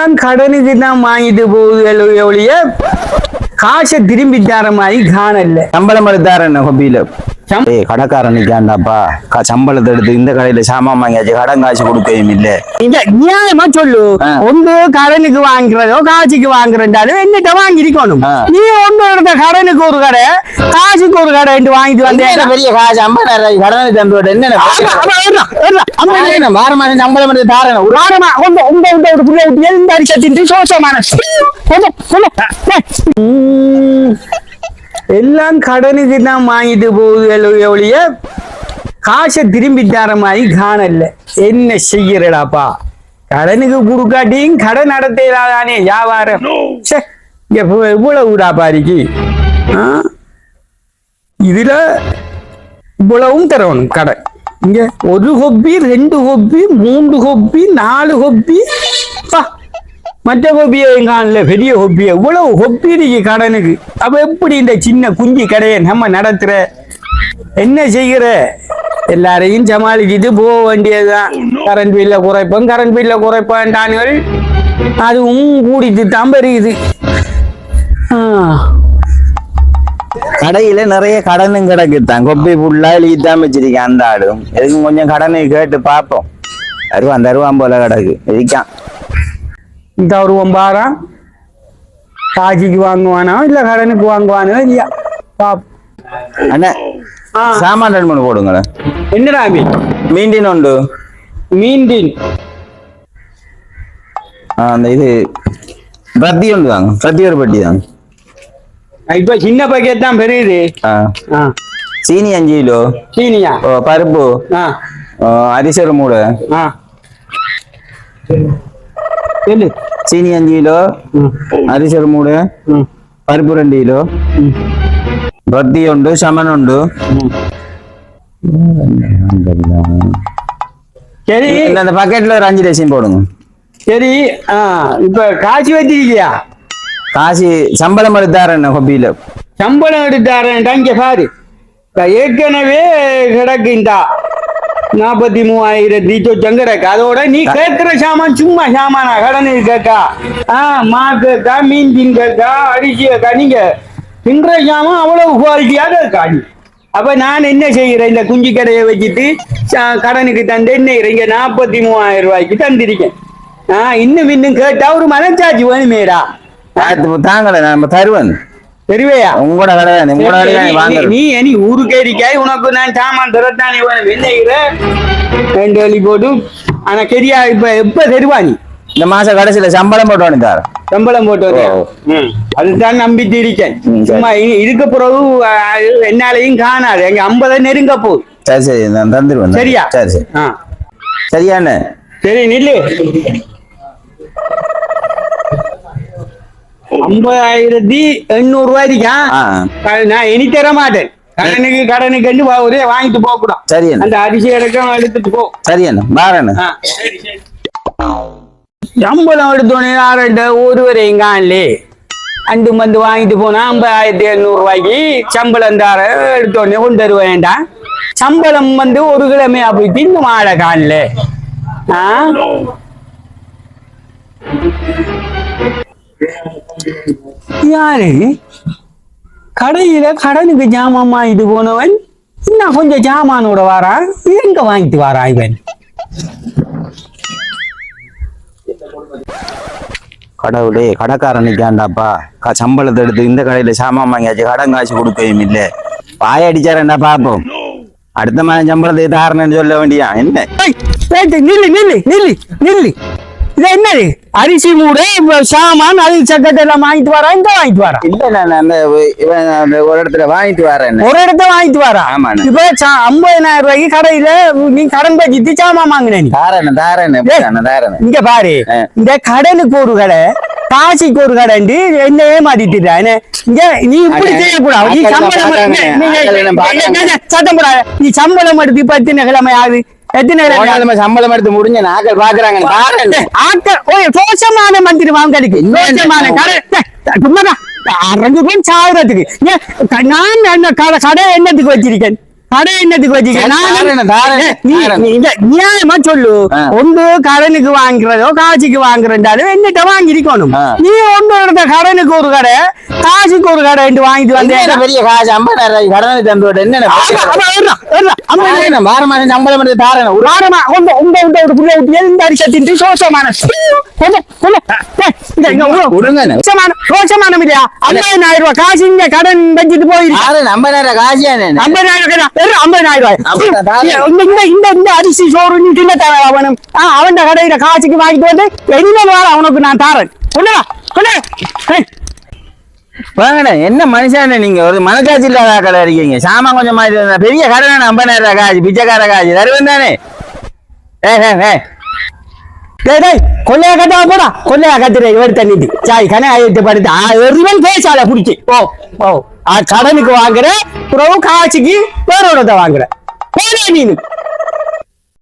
தான் கடனுக்கு தான் வாங்கிட்டு போகுது ஒழிய காசை திரும்பி தர மாதிரி காணல சம்பளம் தர என்ன ஹொபியில சம்- ஏய் கடைக்காரன் நிக்காண்டாப்பா க- சம்பளத்தை எடுத்து இந்த கடையில சாமான் வாங்கியாச்சு கடன் காசு கொடுக்கவும் இல்ல நியாயமா சொல்லு. ஒன்று கடனுக்கு வாங்குறதோ காசுக்கு வாங்குறதாலும் என்னட்ட வாங்கிருக்கணும். நீ ஒன்று எடுத்த கடனுக்கு ஒரு கடை காசுக்கு ஒரு கடை என்று வாங்கிட்டு வந்தேன் என்ன பெரிய காசு ஐம்பதாயிரம் கடனை தந்து என்ன வார மாசம் சம்பளம் எடுத்து தாரேன் ஒரு வாரமா உங்க உங்க ஒரு புள்ள விட்டு எந்த அடிச்சத்தின் சோசமான கொஞ்சம் கொஞ்சம் எல்லாம் கடனுக்கு தான் வாங்கிட்டு போகுது ஒழிய காசை திரும்பி தர மாதிரி காணல என்ன செய்யறடாப்பா? கடனுக்கு கொடுக்காட்டியும் கடன் நடத்தானே வியாபாரம்? இவ்வளவு விடாப்பா இருக்கு? ஆ? இதுல இவ்வளவும் தரணும் கடன். இங்க ஒரு ஹொப்பி ரெண்டு ஹொப்பி மூன்று ஹொப்பி நாலு ஹொப்பி பா மற்ற ஹொப்பியை காணல பெரிய ஹொப்பி இவ்வளவு ஹொப்பி இருக்கு கடனுக்கு. அப்போ எப்படி இந்த சின்ன குஞ்சு கடையை நம்ம நடத்துற? என்ன செய்கிற? எல்லாரையும் சமாளிச்சுட்டு போக வேண்டியதுதான். கரண்ட் பில்ல குறைப்போம் கரண்ட் பில்ல குறைப்பான்டானுகள் அதுவும் கூடிட்டு தான் பெருகுது. கடையில நிறைய கடனும் கிடக்குத்தான் கொப்பி ஃபுல்லா எழுதித்தான் வச்சிருக்கேன் அந்த ஆடும் எதுக்கும் கொஞ்சம் கடனை கேட்டு பார்ப்போம். தருவான் தருவான் போல கிடக்கு. இதுக்கான் இந்த ஒரு ஒம்பாராம் காட்சிக்கு வாங்குவானோ இல்ல கடனுக்கு வாங்குவானோ இல்லையா பாப் அண்ணா. சாமான் ரெண்டு மூணு போடுங்களேன் என்னடா மீன் மீண்டின் உண்டு மீன்டின் ஆ, அந்த இது பிரத்தி உண்டு தாங்க பிரத்தி ஒரு பெட்டி தாங்க இப்ப சின்ன பக்கெட் தான் பெரியது சீனி அஞ்சு கிலோ சீனியா பருப்பு அரிசி ஒரு மூடை சீனி அஞ்சு கிலோ அரிசி ஒரு மூடை பருப்பு ரெண்டு பிரத்தி உண்டு சமன் உண்டு. ம். சரி. இந்த அந்த பக்கெட்ல ஒரு அஞ்சு டசன் போடுங்க. சரி ஆ இப்ப காசு வச்சிருக்கியா? காசு சம்பளம் எடுத்தாரு என்ன ஹொபியில சம்பளம் எடுத்தாரன்டா இங்க பாரு. ஏற்கனவே கிடக்கு இந்த நாற்பத்தி மூவாயிரத்தி சொச்சம் கிடக்கு அதோட நீ கேட்கிற சாமான் சும்மா சாமானா? கடன் கேக்கா ஆ மா கேக்கா மீன் தின் கேக்கா அரிசி கேக்கா நீங்க தின்ற சாமான் அவ்வளவு குவாலிட்டியா கேக்கா நீ? அப்ப நான் என்ன செய்யறேன் இந்த குஞ்சு கடையை வச்சுட்டு கடனுக்கு தந்து என்ன இங்க நாற்பத்தி மூவாயிரம் ரூபாய்க்கு தந்திருக்கேன். ஆ இன்னும் இன்னும் கேட்டா ஒரு மனச்சாட்சி வேணுமேடா. தாங்களே நம்ம தருவேன். தெரிவையா உங்களோட கடை தானே, உங்களோட கடை தானே நீ- வாங்க. நீ ஊருக்கு இருக்காய்? உனக்கு நான் சாமான் தரத்தானே என்ன ரெண்டு வழி போட்டு ஆனா கெரியா இப்ப எப்ப தருவா நீ? இந்த மாசம் கடைசியில சம்பளம் போட்டு வந்து தார. சம்பளம் போட்டு. ம். அதுதான் நம்பிட்டு இருக்கேன். ம், சரி. சும்மா இ- இதுக்கு பிறகு என்னாலையும் காணாது. எங்க ஐம்பதை நெருங்க போகுது சரி சரி நான் தந்துருவேன். சரியா? சரி சரி. ஆ. சரியாண்ணே சரி நில்லு. ஐம்பதாயிரத்தி எண்ணூறு ரூபாய்க்கா நான் இனி தர மாட்டேன். கடனுக்கு கடனுக்கு வா- ஒரே வாங்கிட்டு போக கூடாது சரி அந்த அரிசி அடக்கம் எடுத்துட்டு போ. சரி சரி, சரி. சம்பளம் எடுத்தோடனே ஆரண்ட ஒருவரையும் காணலே. அண்டு வந்து வாங்கிட்டு போனா ஐம்பதாயிரத்தி எழுநூறு ரூபாய்க்கு சம்பளம் தார எடுத்தோடனே கொண்டு தருவ வேண்டாம் சம்பளம் வந்து ஒரு கிழமை அப்படி தின்னு மாட காணல. ஆ? யாரு? கடையில கடனுக்கு ஜாமான் வாங்கிட்டு போனவன். இன்னும் கொஞ்சம் ஜாமானோட வாரான் எங்க வாங்கிட்டு வாரான் இவன்? கடவுளே கடைக்காரன் நிக்காண்டாப்பா க- சம்பளத்தை எடுத்து இந்த கடையில சாமான் வாங்கியாச்சு கடன் காசு கொடுக்கவும் இல்ல. பாய அடிச்சாரண்டா பாப்போம்? அடுத்த மாதம் சம்பளத்தை தாரணும்னு சொல்ல வேண்டியா? என்ன? நில்லு நில்லு நில்லு நில்லு. இது என்னது அரிசி மூடை சாமான் அது சக்கத்தை எல்லாம் வாங்கிட்டு வரா இந்த வாங்கிட்டு வரா இல்ல நான் அந்த ஒரு இடத்துல வாங்கிட்டு வரேன் ஒரு இடத்த வாங்கிட்டு வரா ஆமாண்ணே. இப்ப ஐம்பதாயிரம் ரூபாய்க்கு கடையில நீ கடன் பட்ஜெட்டு சாமான் வாங்கின நீ தாரேன் தாரேன். தாரேன் இங்க பாரு. இந்த கடனுக்கு ஒரு கடை காசிக்கு ஒரு கடை என்ன ஏமாத்திட்டுடா என்ன இங்க நீ இப்படி செய்யக்கூடாது நீ சம்பளம் சத்தம் போடாத நீ சம்பளம் எடுத்து இப்ப எத்தனை கிழமை ஆகுது சம்பளம் எடுத்து முடிஞ்ச நாக்கள் பாக்குறாங்க தாரேன் ஆக்க ஓய் சோசமான மந்திரி வாங்கடிக்கு சோசமான கடை. டேய், சும்மாடா அரங்கு போய் சாகுறதுக்கு நான் என்ன கடை கடை என்னத்துக்கு வச்சிருக்கேன்? கடை என்னத்துக்கு வச்சுக்க இந்த நியாயமா சொல்லு. ஒன்று கடனுக்கு வாங்குறதோ காசுக்கு வாங்குறதாலும் என்னட்ட வாங்கிருக்கணும். நீ ஒன்று எடுத்த கடனுக்கு ஒரு கடை காசுக்கு ஒரு கடை என்று வாங்கிட்டு என்ன பெரிய காசு? ஐம்பதாயிரம் கடனை தந்து விட்டு என்ன? வார மாசம் சம்பளம் எடுத்து தாரேன் ஒரு வாரமா உங்க உங்க உங்க ஒரு புள்ள சோசமான? இங்க, இங்க, உள்ள. விடுங்கண்ணே. ரோசமான ரோசமானம் இல்லையா? ஐம்பதாயிரம் ரூபாய் காசு இங்க கடன் வச்சுட்டு போயிருக்கு. ஐம்பதாயிரம் காசியா ஐம்பதாயிரம் வெறும் ஐம்பதாயிரம். ரூபாய் இந்த இந்த அரிசி சோறு நீ தின்ன தேவை அவனும் ஆ அவன் கடையில காசுக்கு வாங்கிட்டு வந்து என்ன அவனுக்கு நான் தாரேன் கொண்டு வாங்கண்ணே என்ன மனுஷன் நீங்க ஒரு மனசாட்சி இல்லாத கடை இருக்கீங்க சாமான் கொஞ்சம் மாதிரி பெரிய கடை ஐம்பதாயிரம் ரூபாய் காசு பிச்சைக்கார காசு தருவன் தானே ஏ ஏ ஏ டேய் டேய் கொள்ளையா கட்டா போடா. கொள்ளையா கத்துற இவர் தண்ணிட்டு சாய் கனே ஆயிட்டு படுத்து ஆ எருவன் பேசாத புடிச்சு. ஓ ஓ ஆ கடனுக்கு வாங்குற பிறகு காசுக்கு வேறோட வாங்குற. போடா நீனு